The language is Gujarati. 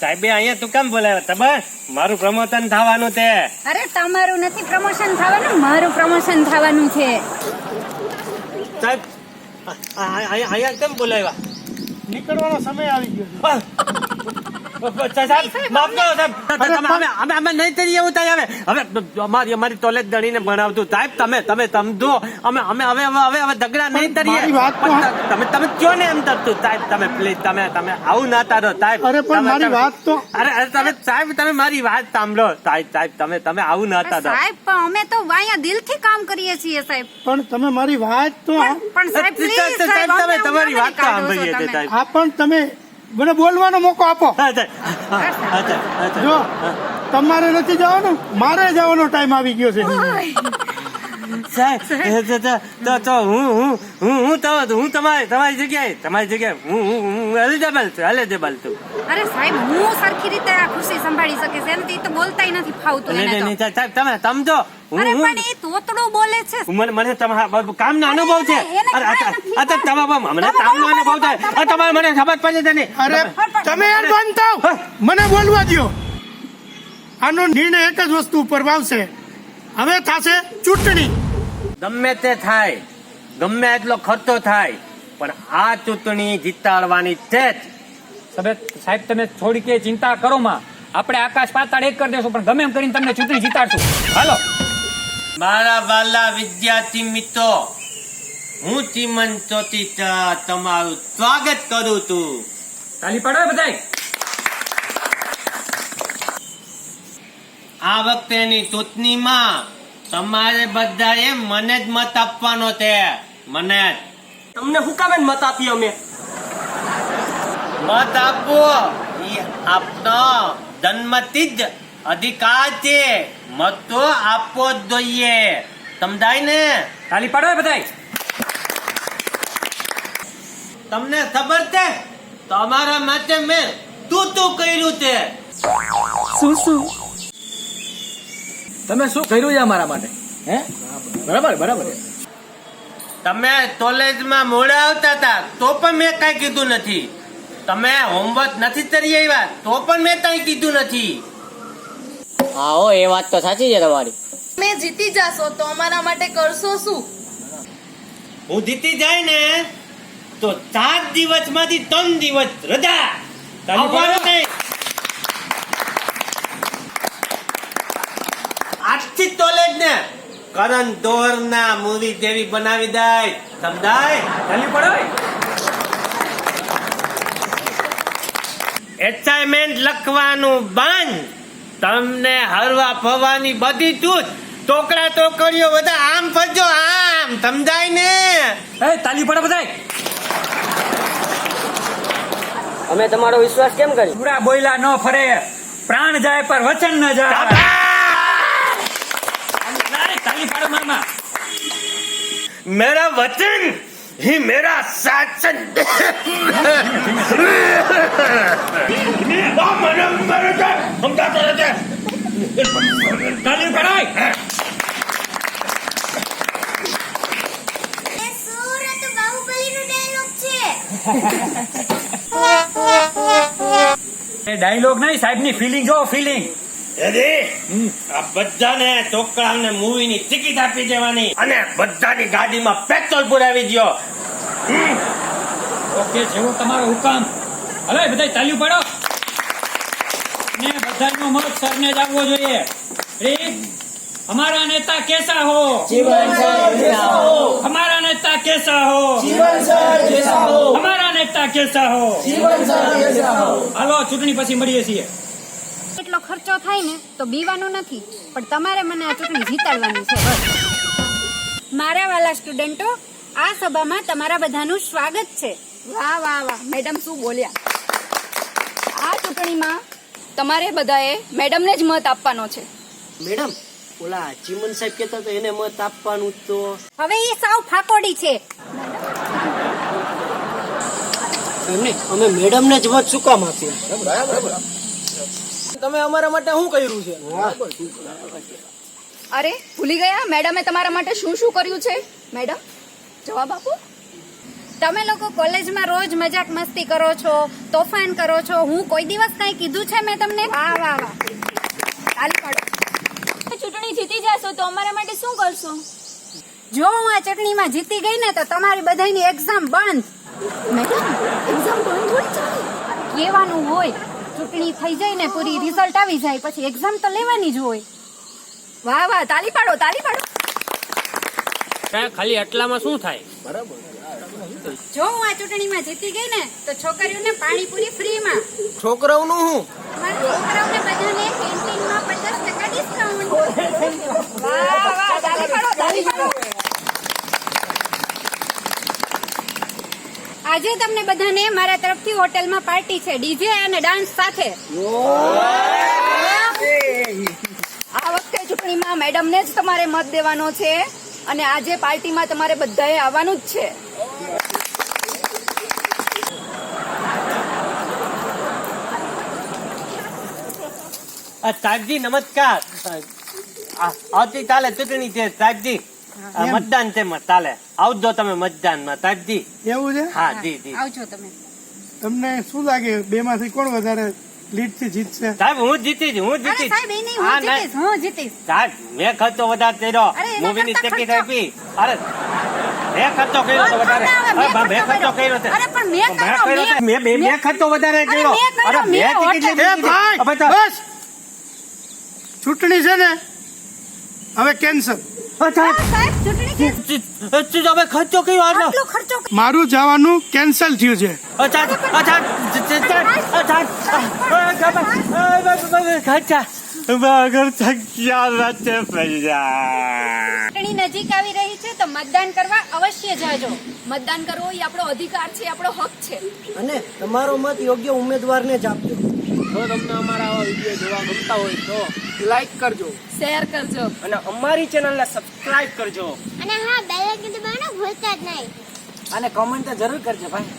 સાહેબે અહીંયા તું કેમ બોલાવ્યો? તબર મારું પ્રમોશન થવાનું છે. અરે તમારું નથી પ્રમોશન થવાનું મારું પ્રમોશન થવાનું છે. સાહેબ અહીંયા કેમ બોલાવ્યા? નીકળવાનો સમય આવી ગયો સાહેબ માફ કરો સાહેબ. તમે અમે અમે અમે નહીં કરીએ એવું થાય હવે. હવે અમારી અમારી કોલેજ દણીને ભણાવતું સાહેબ તમે તમે સમજો. અમે અમે હવે હવે હવે હવે ઝઘડા નહીં કરીએ મારી વાત તમે તમે કયો ને એમ કરતું સાહેબ તમે પ્લીઝ તમે તમે આવું ના તારો સાહેબ. અરે પણ મારી વાત તો અરે અરે તમે સાહેબ તમે મારી વાત સાંભળો. સાહેબ સાહેબ તમે તમે આવું ના તારો. સાહેબ પણ અમે તો દિલથી કામ કરીએ છીએ સાહેબ. પણ તમે મારી વાત તો પણ સાહેબ સાહેબ, પ્લીઝ સાહેબ, સાહેબ તમે તમારી વાત સાંભળીએ છીએ, સાહેબ. આ પણ તમે મને બોલવાનો મોકો આપો. જો તમારે નથી જવાનું મારે જવાનો ટાઈમ આવી ગયો છે. સાહેબ તો- તો- તો તો હું હું હું હું તો હું તમારી તમારી જગ્યાએ તમારી જગ્યાએ હું હું હું એલિજેબલ છું એલિજેબલ છું. અરે સાહેબ હું સરખી રીતે આ ખુશી સંભાળી શકે છે એનાથી તો બોલતાય નથી ફાવતું એને તો. નહીં, સાહેબ તમે સમજો હું અરે પણ એ તોતડું બોલે છે. મને મને તમારા કામનો અનુભવ છે. અરે તમારા મને કામનો અનુભવ છે. તમારે મને ખબર પડે છે અરે તમે યાર બંધ થાવ મને બોલવા દ્યો. આનો નિર્ણય એક જ વસ્તુ ઉપર આવશે હવે થશે ચૂંટણી. ગમે તે થાય ગમે એટલો ખર્ચો થાય પણ આ ચૂંટણી જીતાડવાની છે જ તમે સાહેબ તમે થોડી કે ચિંતા કરો માં. આપણે આકાશ પાતાળ એક કરી દેશું પણ ગમે એમ કરીને તમને ચૂંટણી જીતાડશું. હાલો. મારા વાલા વિદ્યાર્થી મિત્રો હું ચીમન ચોટીચા તમારું સ્વાગત કરું છું. તાલી પાડો બધાય. આ વખતેની ચૂંટણીમાં તમારે બધાએ મને જ મત આપવાનો છે. મને જ. તમને શું કામ મત આપી અમે મત આપવો આપનો જન્મથી જ અધિકાર છે. મત તો આપવો જ જોઈએ. સમજાય ને? તાલી પાડો બધાય. તમને ખબર છે? તમારા માટે મેં તું તું કર્યું છે. શું શું? તમે શું કર્યું છે અમારા માટે? હે? બરાબર બરાબર. તમે કોલેજમાં મોડા આવતા હતા તો પણ મેં કાંઈ કીધું નથી. તમે હોમવર્ક નથી કરી આવ્યા તો પણ મેં કાંઈ કીધું નથી. હા હો એ વાત તો સાચી છે તમારી. તમે જીતી જાશો તો અમારા માટે કરશો શું? હું જીતી જાય ને તો સાત દિવસમાંથી ત્રણ દિવસ રજા આવવાનું નહીં આજથી કોલેજ ને? કરણ દોર ના મૂવી જેવી બનાવી દે સમજાય? ચાલી પાડો એસાઇનમેન્ટ લખવાનું બંધ. તમને હરવા ફરવાની બધી છૂટ ટોકરા ટોકરીઓ બધા આમ ફરજો આમ. સમજાય ને? એ તાલી પાડો બધા અમે તમારો વિશ્વાસ કેમ કરી પૂરા બોયલા ન ફરે. પ્રાણ જાય પર વચન ન જાય. मेरा वचन ही मेरा शासन समझाते रहते તાલી પાડો સુરત બાહુબલીનો ડાયલોગ છે એ ડાયલોગ નહીં સાહેબ ની ફિલિંગ જો ફિલિંગ અરે આ બધાને ચોકડાને મૂવીની ટિકિટ આપી દેવાની અને બધાની ગાડીમાં પેટ્રોલ પુરાવી દો ઓકે જેવો તમારો હુકમ. હલે બધા ચાલ્યું પડો. ને બધાનો મત સરને જ આવવો જોઈએ અમારા નેતા કેસા હો? જીવન અમારા નેતા કેસા હો? જીવન અમારા નેતા કેસા હો? જીવન કેસા હો. હાલો ચૂંટણી પછી મળીએ છીએ. ખર્ચો થાય ને તો બીવાનું નથી. પણ તમારે મને આ ચૂંટણી જીતાડવાની છે બસ. મારા વાલા સ્ટુડન્ટો આ સભામાં તમારા બધાનું સ્વાગત છે. વાહ વાહ વાહ. મેડમ શું બોલ્યા? આ ચૂંટણીમાં તમારે બધાએ મેડમને જ મત આપવાનો છે. મેડમ ઓલા ચીમન સાહેબ કહેતા તો એને મત આપવાનું તો. હવે એ સાવ ફાકોડી છે. એમને અમે મેડમને જ મત શું કામ આપીએ? તમે અમારા માટે શું કર્યું છે? અરે, ભૂલી ગયા? મેડમે તમારા માટે શું શું કર્યું છે? મેડમ, જવાબ આપો. તમે લોકો કોલેજમાં રોજ મજાક મસ્તી કરો છો, તોફાન કરો છો. હું કોઈ દિવસ કઈ કીધું છે મેં તમને? વાહ વાહ વાહ. પાડો. ચૂંટણી જીતી જશો તો અમારા માટે શું કરશો? જો હું આ ચટણીમાં જીતી ગઈ ને તો તમારી બધાની એક્ઝામ બંધ. મેડમ એક્ઝામ બંધ હોય કહેવાનું હોય? ચૂંટણી થઈ જાય ને પૂરી રિઝલ્ટ આવી જાય પછી એક્ઝામ તો લેવાની જ હોય. વાહ વાહ તાલી પાડો તાલી પાડો. ખાલી આટલામાં શું થાય? બરાબર જો હું આ ચૂંટણીમાં જીતી ગઈ ને તો છોકરીઓને પાણીપુરી ફ્રીમાં. છોકરાઓનું હું? છોકરાઓને બધાને કેન્ટીનમાં પચાસ ટકા ડિસ્કાઉન્ટ વાહ વાહ તાલી પાડો તાલી પાડો આજે તમને બધાને મારા તરફથી હોટેલમાં પાર્ટી છે ડીજે અને ડાન્સ સાથે. આ વખતે ચૂંટણીમાં મેડમને જ તમારે મત દેવાનો છે અને આજે પાર્ટીમાં તમારે બધાએ આવવાનું જ છે. સાહેબજી નમસ્કાર. આવતીકાલે ચૂંટણી છે સાહેબજી. મતદાન છે તાલે આવજો તમે મતદાનમાં તાજી એવું છે? હા જી જી. આવજો તમે. તમને શું લાગે? બે માંથી કોણ વધારે લીડથી જીતશે? સાહેબ હું જીતીશ હું જીતીશ. સાહેબ નહીં હું જીતીશ સાહેબ મેં ખર્ચો વધારે કર્યો. મૂવી ની ટિકિટ આપી. અરે મેં ખર્ચો કર્યો તો વધારે. મેં ખર્ચો કર્યો છે. અરે, પણ મેં કર્યો, છે. મેં- ખર્ચો વધારે કર્યો. અરે મેં ટિકિટ લીધી. બસ. ચૂંટણી છે ને? હવે કેન્સલ. સાહેબ તમે ખર્ચો કયો આટલો. આટલો ખર્ચો મારું જવાનું કેન્સલ થયું છે. અચ્છા અચ્છા અચ્છા અચ્છા ખર્ચા ક્યાં રાતે પૈસા ચૂંટણી નજીક આવી રહી છે તો મતદાન કરવા અવશ્ય જાજો. મતદાન કરવો એ આપણો અધિકાર છે આપણો હક છે. અને તમારો મત યોગ્ય ઉમેદવારને જ આપજો. જો તમને અમારા આવા વીડિયો જોવા ગમતા હોય તો લાઈક કરજો. શેર કરજો. અને અમારી ચેનલને સબસ્ક્રાઇબ કરજો. અને હા બેલ આઇકન દબાવવાનું ભૂલતા જ નહીં. અને કમેન્ટ તો જરૂર કરજો ભાઈ.